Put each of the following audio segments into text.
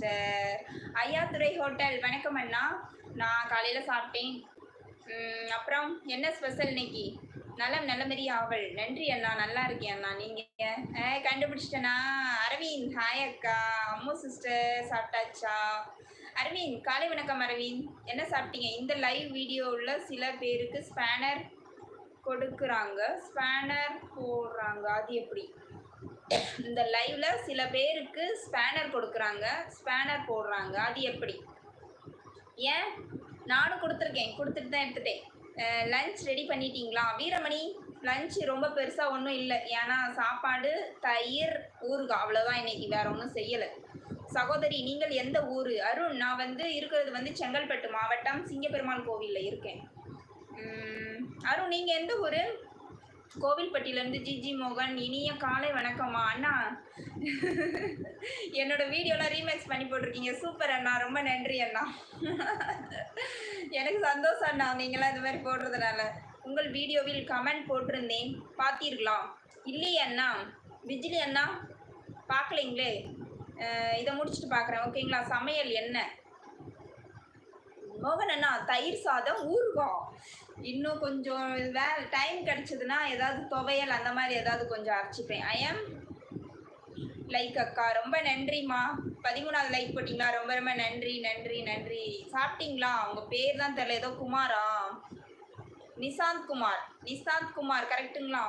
Sister. Ayyathurai hotel. வணக்கம் அண்ணா. நான் காலையில் சாப்பிட்டேன். அப்புறம் என்ன ஸ்பெஷல் இன்னைக்கு? நலம் நல்லமரி ஆவல். நன்றி அண்ணா. நல்லா இருக்கேன் அண்ணா. நீங்கள் கண்டுபிடிச்சிட்டேண்ணா அரவிந்த் ஹாய் அக்கா. அம்மு சிஸ்டர் சாப்பிட்டாச்சா? அரவிந்த் காலை வணக்கம் அரவிந்த். என்ன சாப்பிட்டீங்க? இந்த லைவ் வீடியோவில் சில பேருக்கு ஸ்பேனர் கொடுக்குறாங்க. ஸ்பேனர் போடுறாங்க. அது எப்படி? இந்த லைவ்ல சில பேருக்கு ஸ்பேனர் கொடுக்குறாங்க ஸ்பேனர் போடுறாங்க. அது எப்படி? ஏன்? நானும் கொடுத்துருக்கேன். கொடுத்துட்டு தான் எடுத்துட்டேன். லஞ்ச் ரெடி பண்ணிட்டீங்களா? வீரமணி லஞ்ச் ரொம்ப பெருசாக ஒன்றும் இல்லை. ஏன்னா சாப்பாடு தயிர் ஊறுகாய் அவ்வளோதான் இன்னைக்கு. வேற ஒன்றும் செய்யலை. சகோதரி நீங்கள் எந்த ஊர்? அருண் நான் வந்து இருக்கிறது வந்து செங்கல்பட்டு மாவட்டம் சிங்கப்பெருமாள் கோவிலில் இருக்கேன். அருண் நீங்கள் எந்த ஊர்? கோவில்பட்டியிலேருந்து ஜிஜி மோகன் இனிய காலை வணக்கம்மா. அண்ணா என்னோட வீடியோலாம் ரீமேக்ஸ் பண்ணி போட்டிருக்கீங்க. சூப்பர் அண்ணா ரொம்ப நன்றி அண்ணா. எனக்கு சந்தோஷம் அண்ணா நீங்களாம் இந்த மாதிரி போடுறதுனால. உங்கள் வீடியோவில் கமெண்ட் போட்டிருந்தேன். பார்த்தீர்களா? இல்லையே அண்ணா விஜிலி அண்ணா பார்க்கலைங்களே? இதை முடிச்சுட்டு பார்க்குறேன். ஓகேங்களா? சமையல் என்ன? மோகன் அண்ணா தயிர் சாதம் ஊறுகாய். இன்னும் கொஞ்சம் வே டைம் கிடைச்சதுன்னா ஏதாவது துவையல் அந்த மாதிரி ஏதாவது கொஞ்சம் அரைச்சிப்பேன். ஐஎம் லைக் அக்கா ரொம்ப நன்றிம்மா. பதிமூணாவது லைக் போட்டிங்களா? ரொம்ப ரொம்ப நன்றி நன்றி நன்றி. சாப்பிட்டீங்களா? உங்கள் பேர் தான் தெரியல ஏதோ குமாரா? நிசாந்த் குமார். நிசாந்த் குமார் கரெக்ட்டுங்களா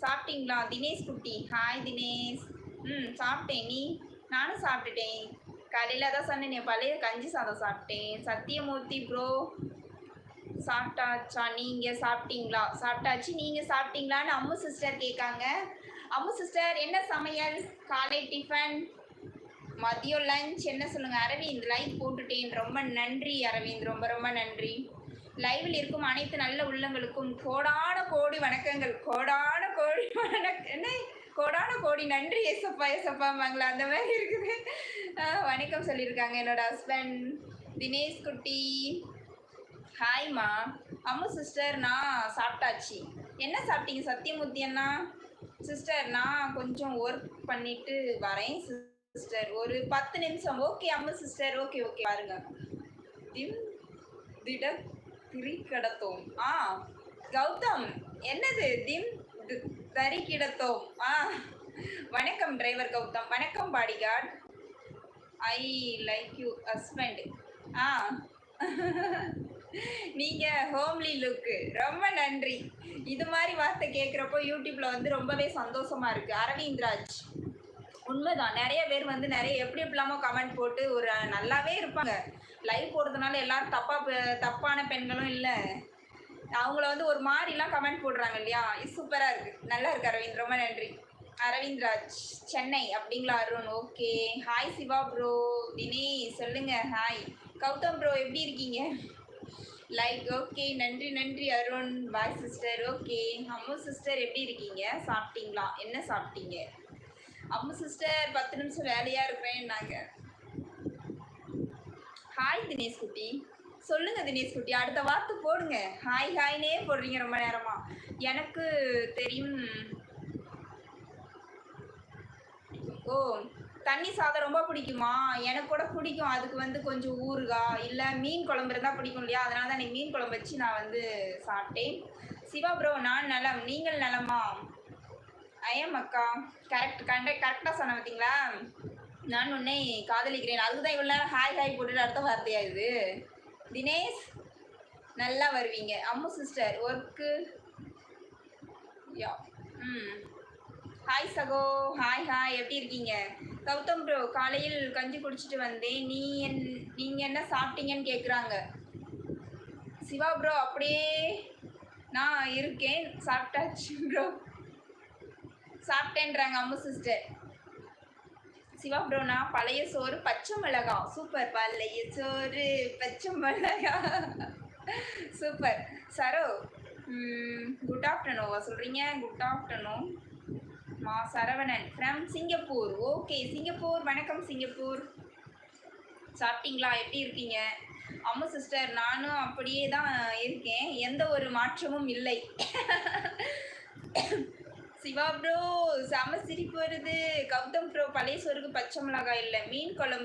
சாப்பிட்டீங்களா? தினேஷ் குட்டி. ஹாய் தினேஷ். ம் சாப்பிட்டேன். நீ? நானும் சாப்பிட்டுட்டேன். காலையில் தான் சொன்னேன் பழைய கஞ்சி சாதம் சாப்பிட்டேன். சத்தியமூர்த்தி ப்ரோ சாப்பிட்டாச்சா? நீங்கள் சாப்பிட்டீங்களா? சாப்பிட்டாச்சு. நீங்கள் சாப்பிட்டீங்களான்னு அம்மு சிஸ்டர் கேட்காங்க. அம்மு சிஸ்டர் என்ன சமையல்? காலை டிஃபன் மதியம் லஞ்ச் என்ன சொல்லுங்க? அரவிந்த் லைவ் போட்டுட்டேன். ரொம்ப நன்றி அரவிந்த். ரொம்ப ரொம்ப நன்றி. லைவில் இருக்கும் அனைத்து நல்ல உள்ளங்களுக்கும் கோடான கோடி வணக்கங்கள். கோடான கோடி வணக்க என்ன? கோடான கோடி நன்றி எசப்பா எசப்பாம்பாங்களா அந்த மாதிரி இருக்குது. வணக்கம் சொல்லியிருக்காங்க என்னோட ஹஸ்பண்ட் தினேஷ் குட்டி. ஹாய்மா அம்மு சிஸ்டர் நான் சாப்பிட்டாச்சு. என்ன சாப்பிட்டீங்க சத்தியமூர்த்தி அண்ணா? சிஸ்டர் நான் கொஞ்சம் ஒர்க் பண்ணிட்டு வரேன் சிஸ்டர் ஒரு பத்து நிமிஷம். Okay Ammu sister okay okay பாருங்க. திம் திட திரி கடத்தோம் ஆ கௌதம். என்னது? திம் தி- கிடத்தோம் ஆ வணக்கம் டிரைவர் கௌதம். வணக்கம் bodyguard I like you husband ஆ. நீங்க ஹோம்லி லுக்கு ரொம்ப நன்றி. இது மாதிரி வார்த்தை கேட்குறப்போ யூடியூப்ல வந்து ரொம்பவே சந்தோஷமா இருக்கு. அரவிந்த்ராஜ். உண்மைதான். நிறைய பேர் வந்து நிறைய எப்படி எப்படிலாமோ கமெண்ட் போட்டு ஒரு நல்லாவே இருப்பாங்க. லைவ் போடுறதுனால எல்லாரும் தப்பா பெ- தப்பான பெண்களும் இல்லை. அவங்கள வந்து ஒரு மாதிரிலாம் கமெண்ட் போடுறாங்க இல்லையா? இது சூப்பராக இருக்கு. நல்லா இருக்கு அரவிந்த். ரொம்ப நன்றி. அரவிந்த் ராஜ் சென்னை. அப்படிங்களா Arun? Okay hi Siva bro தினே சொல்லுங்க. ஹாய் கௌதம் ப்ரோ எப்படி இருக்கீங்க? லைக் ஓகே நன்றி நன்றி Arun. Bye sister okay Ammu sister எப்படி இருக்கீங்க? சாப்பிட்டீங்களா? என்ன சாப்பிட்டீங்க? அம்மு சிஸ்டர் பத்து நிமிஷம் வேலையாக இருக்கிறேன் நாங்கள் ஹாய் தினேஷ் குட்டி. சொல்லுங்க தினேஷ் குட்டி அடுத்த வார்த்தை போடுங்க. ஹாய் ஹாய்னே போடுறீங்க ரொம்ப நேரமா. எனக்கு தெரியும். ஓ தண்ணி சாதம் ரொம்ப பிடிக்குமா? எனக்கு கூட பிடிக்கும். அதுக்கு வந்து கொஞ்சம் ஊறுகாய் இல்லை மீன் குழம்பு இருந்தால் பிடிக்கும் இல்லையா? அதனால தான் நீ மீன் குழம்பு வச்சு நான் வந்து சாப்பிட்டேன். சிவா ப்ரோ நான் நலம். நீங்கள் நலமா? ஐயம் அக்கா. கரெக்ட் கண்ட கரெக்டாக சொன்ன பார்த்தீங்களா நான் உன்னை காதலிக்கிறேன். அதுக்கு தான் இவ்வளோ நேரம் ஹாய் ஹாய் போட்டுட்டு அடுத்த வார்த்தையா இது? தினேஷ் நல்லா வருவீங்க. அம்மு சிஸ்டர் ஒர்க்கு யா. ம். ஹாய் சகோ. ஹாய் ஹாய் எப்படி இருக்கீங்க? கௌதம் ப்ரோ காலையில் கஞ்சி குடிச்சிட்டு வந்தேன். நீ என் நீங்கள் என்ன சாப்பிட்டீங்கன்னு கேட்குறாங்க சிவா ப்ரோ அப்படியே நான் இருக்கேன். சாப்பிட்டாச்சு ப்ரோ சாப்பிட்டேன்றாங்க அம்மு சிஸ்டர் சிவா ப்ரோனா பழைய சோறு பச்சை மிளகா. சூப்பர் பழைய சோறு பச்சை மிளகா. சூப்பர் சரோ குட் ஆஃப்டர்நூன் சொல்கிறீங்க குட் ஆஃப்டர்நூன் மா Saravanan from Singapore. Okay Singapore வணக்கம் சிங்கப்பூர். சாப்பிட்டீங்களா? எப்படி இருக்கீங்க? அம்மா சிஸ்டர் நானும் அப்படியே தான் இருக்கேன். எந்த ஒரு மாற்றமும் இல்லை. சிவா ப்ரோ செம சிரிப்பு வருது. கௌதம் ப்ரோ பழைய சோறுக்கு பச்சை மிளகாய் இல்லை மீன் குழம்பு.